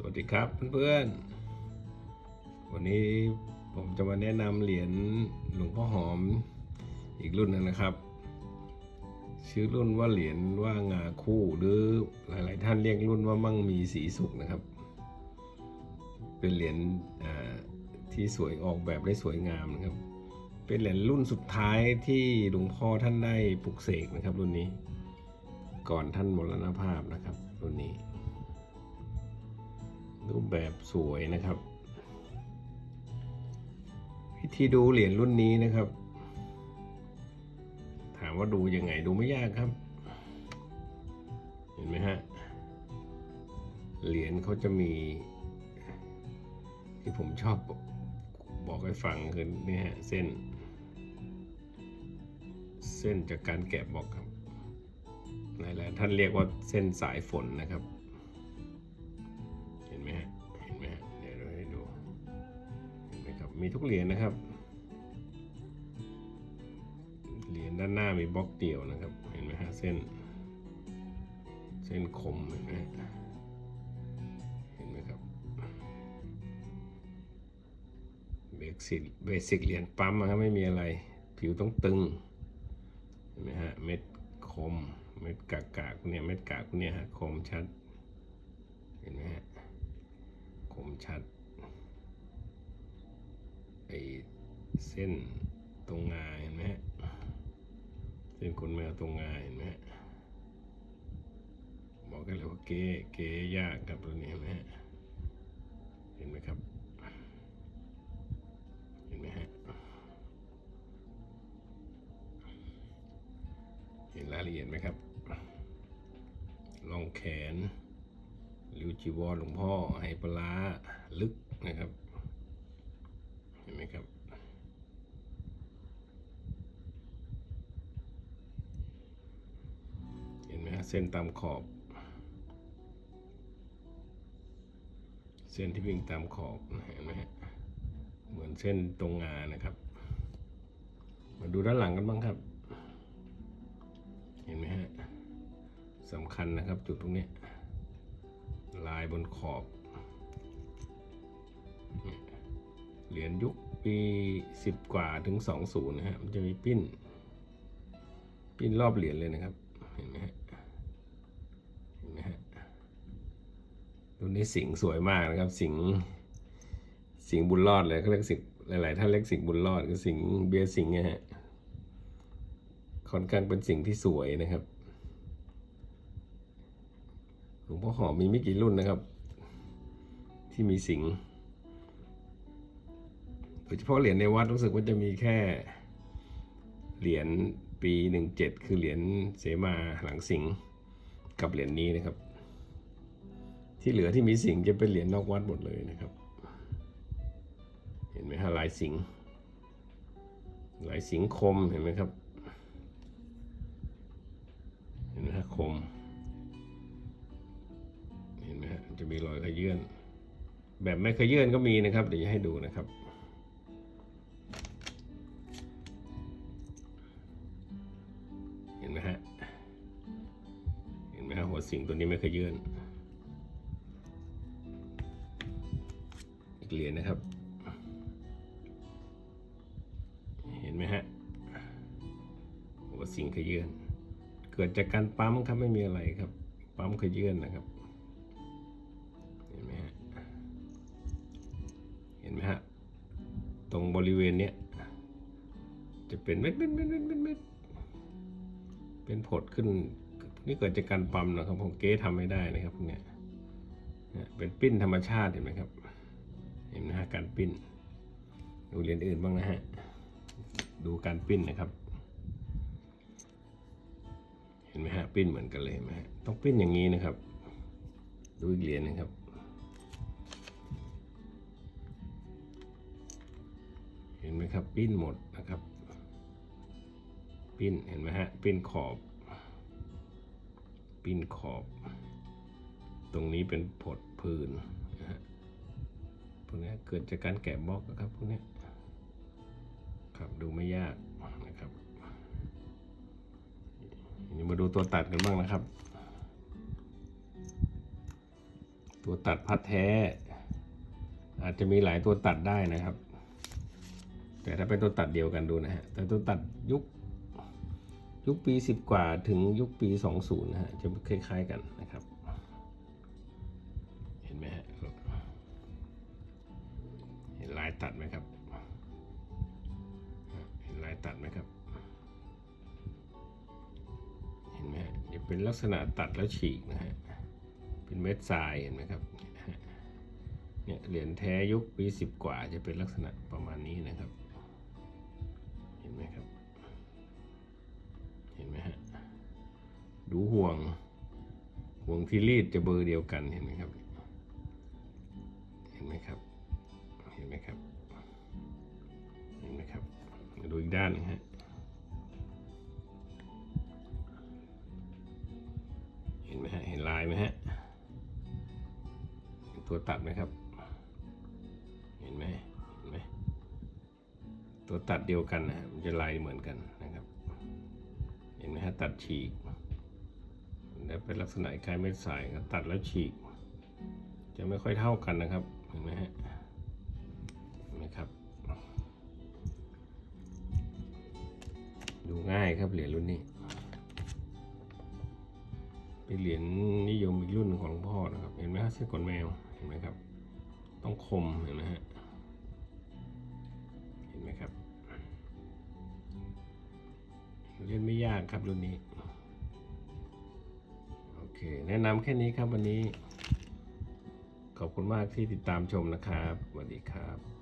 สวัสดีครับเพื่อนๆ วันนี้ผมจะมาแนะนำเหรียญหลวงพ่อหอมอีกรุ่นหนึงนะครับ ชื่อรุ่นว่าเหรียญว่างาคู่หรือหลายๆท่านเรียกรุ่นว่ามั่งมีสีสุขนะครับ เป็นเหรียญที่สวยออกแบบได้สวยงามนะครับ เป็นเหรียญรุ่นสุดท้ายที่หลวงพ่อท่านได้ปลุกเสกนะครับ รุ่นนี้ ก่อนท่านมรณภาพนะครับ รุ่นนี้ รูปแบบสวยนะครับ วิธีดูเหรียญรุ่นนี้นะครับ ถามว่าดูยังไงดูไม่ยากครับ เห็นไหมฮะ เหรียญเขาจะมี ที่ผมชอบบอกให้ฟังคือนี่ฮะเส้น เส้นจากการแกะบอกครับหลายๆท่านเรียกว่าเส้นสายฝนนะครับ มีทุกเหรียญนะครับ เหรียญด้านหน้ามีบล็อกเดี่ยวนะครับ เห็นไหมฮะเส้น เส้นคมเห็นไหมเห็นไหมครับเบสิกเบสิกเหรียญปั๊มนะครับไม่มีอะไร ผิวต้องตึง เห็นไหมฮะ เม็ดคม เม็ดกากกากเนี่ย เม็ดกากเนี่ยฮะ คมชัด เห็นไหมฮะ คมชัด ไอเส้นตรงงาเห็นไหมฮะเส้นขนแมวตรงงาเห็นไหมฮะบอกกันเลยว่าเก๋เก๋ยากครับตัวนี้เห็นไหมฮะเห็นไหมครับ เห็นไหมฮะเห็นรายละเอียดไหมครับลองแขนริ้วจีวรหลวงพ่อไหปลาลึกนะครับ เส้นตามขอบ เส้นที่วิ่งตามขอบเห็นไหมฮะเหมือนเส้นตรงงานนะครับ มาดูด้านหลังกันบ้างครับ เห็นไหมฮะสำคัญนะครับจุดตรงนี้ ลายบนขอบเนี่ยเหรียญยุคปีสิบกว่าถึงสองศูนย์นะฮะมันจะมีปิ้น ปิ้นรอบเหรียญเลยนะครับ เห็นไหมฮะ เห็นไหมฮะ ตัวนี้สิงสวยมากนะครับ สิงสิงบุญรอดเลยเขาเรียกสิงหลาย ๆ ท่านเรียกสิงบุญรอดก็สิงเบียร์สิงห์เนี่ยฮะค่อนข้างเป็นสิ่งที่สวยนะครับหลวงพ่อหอมมีไม่กี่รุ่นนะครับ ที่มีสิงโดยเฉพาะเหรียญในวัดรู้สึกว่าจะมีแค่เหรียญปีหนึ่งเจ็ดคือเหรียญเสมาหลังสิงกับเหรียญนี้นะครับ ที่เหลือที่มีสิงจะเป็นเหรียญนอกวัดหมดเลยนะครับ เห็นไหมฮะลายสิงหลายสิงคมเห็นไหมครับ เห็นไหมฮะคม เห็นไหมฮะจะมีรอยขยื่นแบบไม่ขยื่นก็มีนะครับ เดี๋ยวจะให้ดูนะครับเห็นไหมฮะเห็นไหมฮะหัวสิงตัวนี้ไม่ขยื่น เหรียญนะครับ เห็นไหมฮะหัวสิงขยื่นเกิดจากการปั๊มครับไม่มีอะไรครับ ปั๊มขยื่นนะครับ เห็นไหมฮะเห็นไหมฮะตรงบริเวณเนี้ยจะเป็นเม็ดเม็ดเม็ดเม็ดเม็ดเม็ดเป็นผดขึ้นนี่เกิดจากการปั๊มนะครับของเก๊ทำไม่ได้นะครับพวกเนี้ยเป็นปิ้นธรรมชาติเห็นไหมครับ ห็นไหมฮะการปิ้น ดูเหรียญอื่นบ้างนะฮะ ดูการปิ้นนะครับ เห็นไหมฮะปิ้นเหมือนกันเลยไหมฮะต้องปิ้นอย่างนี้นะครับ ดูอีกเหรียญนะครับเห็นไหมครับปิ้นหมดนะครับ ปิ้นเห็นไหมฮะปิ้นขอบ ปิ้นขอบ ตรงนี้เป็นผดพื้น พวกนี้เกิดจากการแกะบล็อกนะครับพวกนี้ครับดูไม่ยากนะครับทีนี้มาดูตัวตัดกันบ้างนะครับตตัวตัดพัดแท้ อาจจะมีหลายตัวตัดได้นะครับ แต่ถ้าเป็นตัวตัดเดียวกันดูนะฮะแต่ตัวตัดยุคยุคปี 10 กว่าถึงยุคปี 20นะฮะจะคล้ายๆกันนะครับายตัดไหมครับ เห็นลายตัดไหมครับ เห็นไหมฮะจะเป็นลักษณะตัดแล้วฉีกนะฮะ เป็นเม็ดทรายเห็นไหมครับ เนี่ยเหรียญแท้ยุคปีสิบกว่าจะเป็นลักษณะประมาณนี้นะครับ เห็นไหมครับ เห็นไหมฮะ ดูห่วง ห่วงที่รีดจะเบอร์เดียวกันเห็นไหมครับ นไหมครับเห็นไหมครับมาดูอีกด้านนึงฮะเห็นไหมฮะเห็นลายไหมฮะเห็นตัวตัดไหมครับ เห็นไหมเห็นไหมตัวตัดเดียวกันนะมันจะลายเหมือนกันนะครับ เห็นไหมฮะตัดฉีกแล้วเป็นลักษณะคล้ายเม็ดสายตัดแล้วฉีก จะไม่ค่อยเท่ากันนะครับ เห็นไหมฮะ ง่ายครับเหรียญรุ่นนี้ เป็นเหรียญนิยมอีกรุ่นหนึ่งของหลวงพ่อนะครับ เห็นไหมฮะเส้นขนแมวเห็นไหมครับ ต้องคมเห็นไหมฮะเห็นไหมครับเล่นไม่ยากครับรุ่นนี้โอเค แนะนำแค่นี้ครับวันนี้ ขอบคุณมากที่ติดตามชมนะครับสวัสดีครับ